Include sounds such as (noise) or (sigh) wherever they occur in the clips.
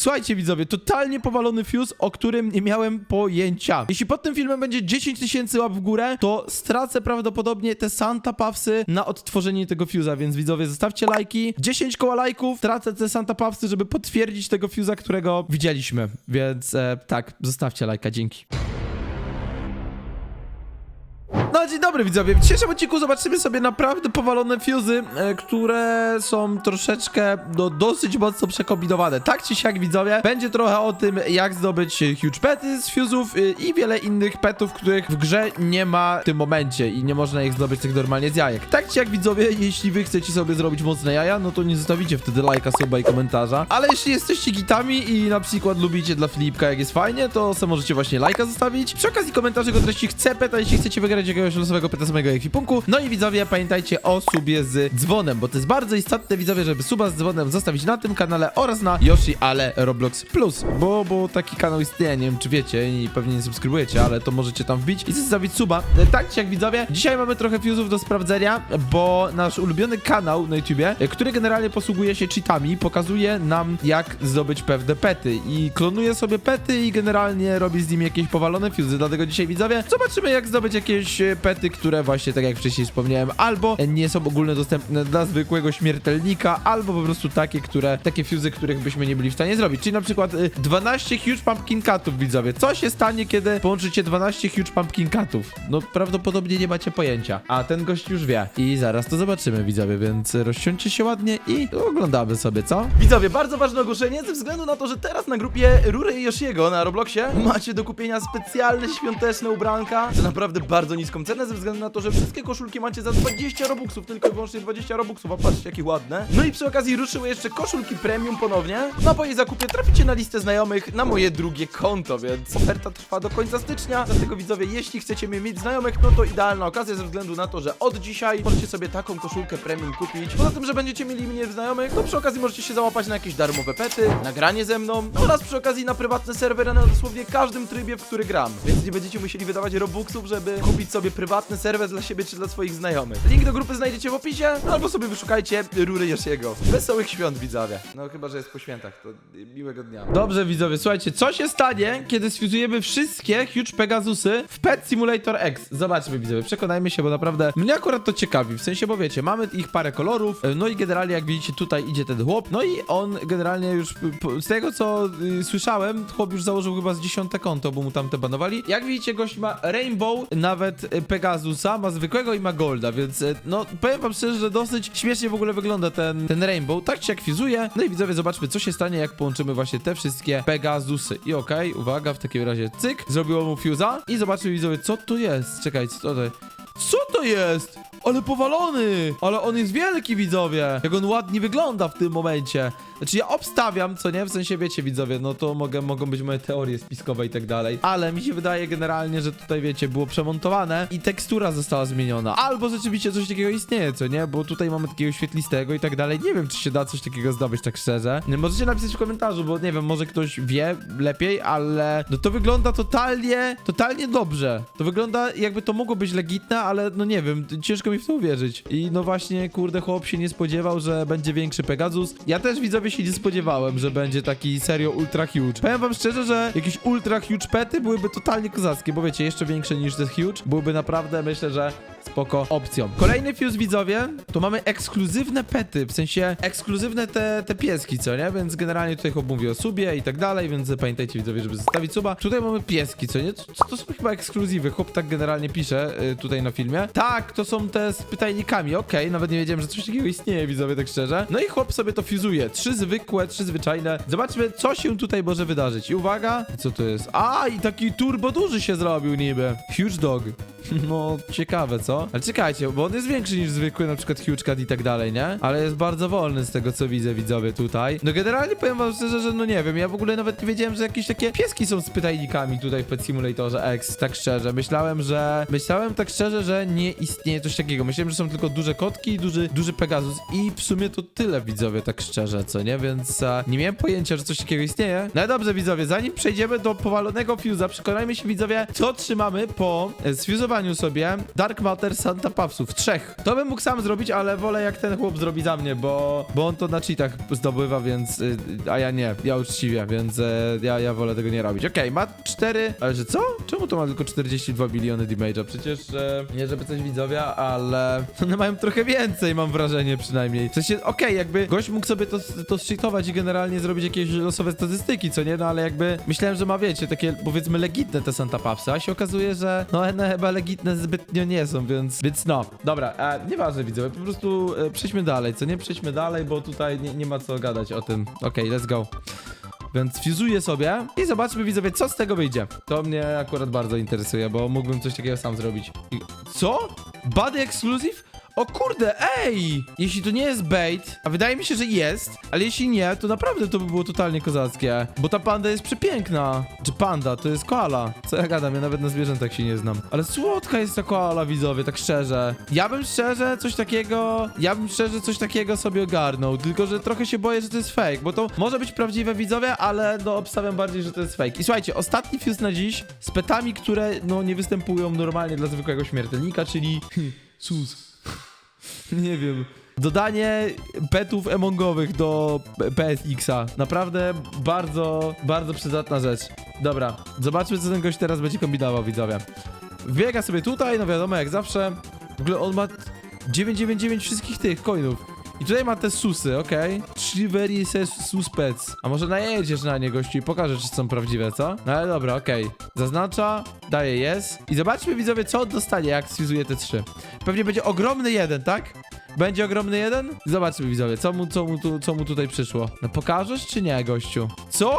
Słuchajcie widzowie, totalnie powalony fuse, o którym nie miałem pojęcia. Jeśli pod tym filmem będzie 10 tysięcy łap w górę, to stracę prawdopodobnie te Santa Puffsy na odtworzenie tego fuse'a, więc widzowie zostawcie lajki. 10 koła lajków, tracę te Santa Puffsy, żeby potwierdzić tego fuse'a, którego widzieliśmy. Więc e, tak, zostawcie lajka, dzięki. Dzień dobry widzowie, w dzisiejszym odcinku zobaczymy sobie naprawdę powalone fuzy, e, które są troszeczkę, no dosyć mocno przekombinowane. Tak czy siak widzowie, będzie trochę o tym jak zdobyć huge pety z fuzów e, i wiele innych petów, których w grze nie ma w tym momencie i nie można ich zdobyć tak normalnie z jajek. Tak czy jak widzowie, jeśli wy chcecie sobie zrobić mocne jaja, no to nie zostawicie wtedy lajka, suba i komentarza, ale jeśli jesteście gitami i na przykład lubicie dla Filipka jak jest fajnie, to sobie możecie właśnie lajka zostawić. Przy okazji komentarzy go treści chcę peta, jeśli chcecie wygrać jakiegoś losowego peta samego ekwipunku. No i widzowie, pamiętajcie o subie z dzwonem, bo to jest bardzo istotne widzowie, żeby suba z dzwonem zostawić na tym kanale oraz na Yoshi, ale Roblox Plus, bo, bo taki kanał istnieje, nie wiem czy wiecie i pewnie nie subskrybujecie, ale to możecie tam wbić i zostawić suba. E, Tak czy jak widzowie, dzisiaj mamy trochę fuzów do sprawdzenia, bo nasz ulubiony kanał na YouTubie, e, który generalnie posługuje się cheatami, pokazuje nam jak zdobyć pewne pety i klonuje sobie pety i generalnie robi z nimi jakieś powalone fuzy, dlatego dzisiaj widzowie zobaczymy jak zdobyć jakieś e, pety, które właśnie tak jak wcześniej wspomniałem, albo nie są ogólnie dostępne dla zwykłego śmiertelnika, albo po prostu takie, które, takie fuzy, których byśmy nie byli w stanie zrobić, czyli na przykład e, 12 huge pumpkin catów widzowie, co się stanie, kiedy połączycie 12 huge pumpkin catów? No prawdopodobnie nie macie pojęcia, a ten gość już wie i zaraz to zobaczymy widzowie, więc rozsiądźcie się ładnie i oglądamy sobie, co? Widzowie, bardzo ważne ogłoszenie ze względu na to, że teraz na grupie Rury i Yoshiego na Robloxie macie do kupienia specjalne świąteczne ubranka za naprawdę bardzo niską cenę ze względu na to, że wszystkie koszulki macie za 20 robuxów, tylko i wyłącznie 20 robuxów, a patrzcie jakie ładne. No i przy okazji ruszyły jeszcze koszulki premium ponownie. No po jej zakupie traficie na listę znajomych na moje drugie konto, więc oferta trwa do końca stycznia, dlatego widzowie, jeśli chcecie mnie mieć znajomych, no to idealna okazja ze względu na to, że od dzisiaj możecie sobie taką koszulkę premium kupić. Poza tym, że będziecie mieli mnie w znajomych, to przy okazji możecie się załapać na jakieś darmowe pety, nagranie ze mną oraz przy okazji na prywatne serwery na dosłownie każdym trybie, w który gram. Więc nie będziecie musieli wydawać robuxów, żeby kupić sobie prywatny serwer dla siebie czy dla swoich znajomych. Link do grupy znajdziecie w opisie, albo sobie wyszukajcie Rury Yoshiego. Wesołych świąt, widzowie. No chyba, że jest po świętach, to miłego dnia. Dobrze widzowie, słuchajcie, co się stanie, kiedy sfuzujemy wszystkie Huge Pegasusy w Pet Simulator X? Zobaczmy widzowie, przekonajmy się, bo naprawdę mnie akurat to ciekawi, w sensie, bo wiecie, mamy ich parę kolorów, e, no i generalnie jak widzicie tutaj idzie ten chłop, no i on generalnie już, z tego co y, słyszałem, chłop już założył chyba z dziesiąte konto, bo mu tam te banowali. Jak widzicie, gość ma Rainbow, nawet e, Pegasusa, ma zwykłego i ma Golda, więc e, no powiem wam szczerze, że dosyć śmiesznie w ogóle wygląda ten, ten Rainbow, tak się jak. No i widzowie, zobaczmy co się stanie, jak połączymy właśnie te wszystkie Pegasusy. I okej, uwaga, w takim razie cyk, zrobiło mu fuse'a i zobaczmy widzowie, co tu jest. Czekajcie, co to co to jest? Ale powalony! Ale on jest wielki, widzowie! Jak on ładnie wygląda w tym momencie. Znaczy ja obstawiam, co nie? W sensie wiecie, widzowie, no to mogę, mogą być moje teorie spiskowe i tak dalej. Ale mi się wydaje generalnie, że tutaj, wiecie, było przemontowane i tekstura została zmieniona. Albo rzeczywiście coś takiego istnieje, co nie? Bo tutaj mamy takiego świetlistego i tak dalej. Nie wiem, czy się da coś takiego zdobyć, tak szczerze. Możecie napisać w komentarzu, bo nie wiem, może ktoś wie lepiej, ale no to wygląda totalnie, totalnie dobrze. To wygląda jakby to mogło być legitne, ale no nie wiem, ciężko mi w to uwierzyć. I no właśnie, kurde, chłop się nie spodziewał, że będzie większy Pegasus. Ja też widzowie się nie spodziewałem, że będzie taki serio ultra huge. Powiem wam szczerze, że jakieś ultra huge pety byłyby totalnie kozackie, bo wiecie, jeszcze większe niż te huge, byłyby naprawdę, myślę, że spoko opcją. Kolejny fuse widzowie, to mamy ekskluzywne pety, w sensie ekskluzywne te, te pieski, co nie? Więc generalnie tutaj chłop mówi o subie i tak dalej, więc pamiętajcie widzowie, żeby zostawić suba. Tutaj mamy pieski, co nie? To, to są chyba ekskluzywy, chłop tak generalnie pisze y, tutaj na filmie. Tak, to są te z pytajnikami, okej, nawet nie wiedziałem, że coś takiego istnieje, widzowie, tak szczerze. No i chłop sobie to fuzuje, trzy zwykłe, trzy zwyczajne. Zobaczmy, co się tutaj może wydarzyć. I uwaga, co to jest? A, i taki turbo duży się zrobił niby. Huge dog. No, ciekawe, co? Ale czekajcie, bo on jest większy niż zwykły, na przykład Huge Cat i tak dalej, nie? Ale jest bardzo wolny z tego, co widzę, widzowie, tutaj. No generalnie powiem wam szczerze, że no nie wiem, ja w ogóle nawet nie wiedziałem, że jakieś takie pieski są z pytajnikami tutaj w Pet Simulatorze X, tak szczerze. Myślałem, że... Myślałem tak szczerze, że nie istnieje coś takiego. Myślałem, że są tylko duże kotki i duży, duży Pegasus i w sumie to tyle, widzowie, tak szczerze, co nie? Więc e, nie miałem pojęcia, że coś takiego istnieje. No dobrze, widzowie, zanim przejdziemy do powalonego fuse'a, przekonajmy się, widzowie, co trzymamy po e, sfuzowanym sobie Dark Matter Santa Papsów. Trzech. To bym mógł sam zrobić, ale wolę jak ten chłop zrobi za mnie, bo, bo on to na cheatach zdobywa, więc... y, A ja nie, ja uczciwie, więc e, ja, ja wolę tego nie robić. Okej, ma cztery... Ale że co? Czemu to ma tylko 42 biliony damage'a? Przecież, e, nie żeby coś widzowie, ale (laughs) one mają trochę więcej, mam wrażenie przynajmniej. W sensie, okej, jakby gość mógł sobie to, to zcheatować i generalnie zrobić jakieś losowe statystyki, co nie? No ale jakby myślałem, że ma, wiecie, takie powiedzmy legitne te Santa Papsy, a się okazuje, że no one chyba legitne zbytnio nie są, więc, więc no. Dobra, e, nieważne widzowie, po prostu e, przejdźmy dalej, co nie? Przejdźmy dalej, bo tutaj nie, nie ma co gadać o tym. Okej, let's go. Więc fuzuję sobie i zobaczmy widzowie, co z tego wyjdzie. To mnie akurat bardzo interesuje, bo mógłbym coś takiego sam zrobić. I... Co? Body Exclusive? O kurde, ej! Jeśli to nie jest bait, a wydaje mi się, że jest, ale jeśli nie, to naprawdę to by było totalnie kozackie. Bo ta panda jest przepiękna. Czy panda, to jest koala. Co ja gadam, ja nawet na zwierzętach się nie znam. Ale słodka jest ta koala, widzowie, tak szczerze. Ja bym szczerze coś takiego, ja bym szczerze coś takiego sobie ogarnął, tylko że trochę się boję, że to jest fake, bo to może być prawdziwe, widzowie, ale no obstawiam bardziej, że to jest fake. I słuchajcie, ostatni fuse na dziś z petami, które no nie występują normalnie dla zwykłego śmiertelnika, czyli (laughs) sus. (laughs) Nie wiem. Dodanie petów emongowych do PSX-a. Naprawdę bardzo, bardzo przydatna rzecz. Dobra, zobaczmy, co ten gość teraz będzie kombinował, widzowie. Wbiega sobie tutaj, no wiadomo, jak zawsze. W ogóle on ma 999 wszystkich tych coinów. I tutaj ma te susy, okej? Trzy very suspec. A może najedziesz na nie, gościu, i pokażesz, czy są prawdziwe, co? No ale dobra, okej. Zaznacza, daje yes. I zobaczmy, widzowie, co dostanie, jak sfizuje te trzy. Pewnie będzie ogromny jeden, tak? Będzie ogromny jeden? Zobaczmy, widzowie, co mu, co mu, tu, co mu tutaj przyszło. No pokażesz, czy nie, gościu? Co?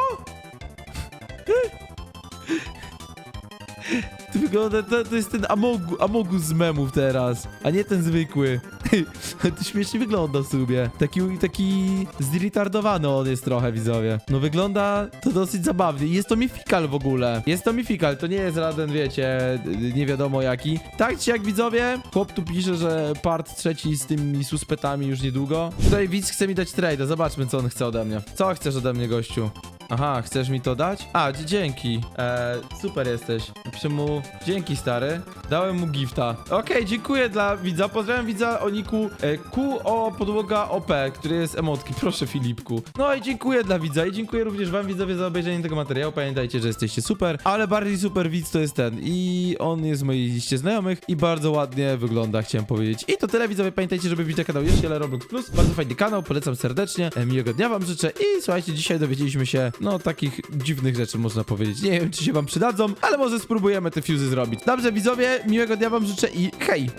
(laughs) To wygląda, to, to jest ten Amogu, Amogus z memów teraz, a nie ten zwykły. (laughs) to śmiesznie wygląda w sumie. Taki, taki zdiritardowany on jest trochę, widzowie. No wygląda to dosyć zabawnie. Jest to Mifikal w ogóle. Jest to Mifikal, to nie jest żaden, wiecie, nie wiadomo jaki. Tak czy jak widzowie, chłop tu pisze, że part trzeci z tymi suspetami już niedługo. Tutaj widz chce mi dać trade'a, zobaczmy co on chce ode mnie. Co chcesz ode mnie, gościu? Aha, chcesz mi to dać? A, dzięki. E, super jesteś. Piszę mu, dzięki stary. Dałem mu gifta. Okej, dziękuję dla widza. Pozdrawiam widza o niku e, Q o podłoga OP, który jest emotki. Proszę Filipku. No i dziękuję dla widza i dziękuję również wam widzowie za obejrzenie tego materiału. Pamiętajcie, że jesteście super, ale bardziej super widz to jest ten i on jest w mojej liście znajomych i bardzo ładnie wygląda, chciałem powiedzieć. I to tyle widzowie. Pamiętajcie, żeby wbić na kanał jeszcze ale Roblox Plus. Bardzo fajny kanał, polecam serdecznie. E, miłego dnia wam życzę i słuchajcie, dzisiaj dowiedzieliśmy się no takich dziwnych rzeczy można powiedzieć. Nie wiem, czy się wam przydadzą, ale może spróbujemy te fuzy zrobić. Dobrze widzowie, miłego dnia wam życzę i hej!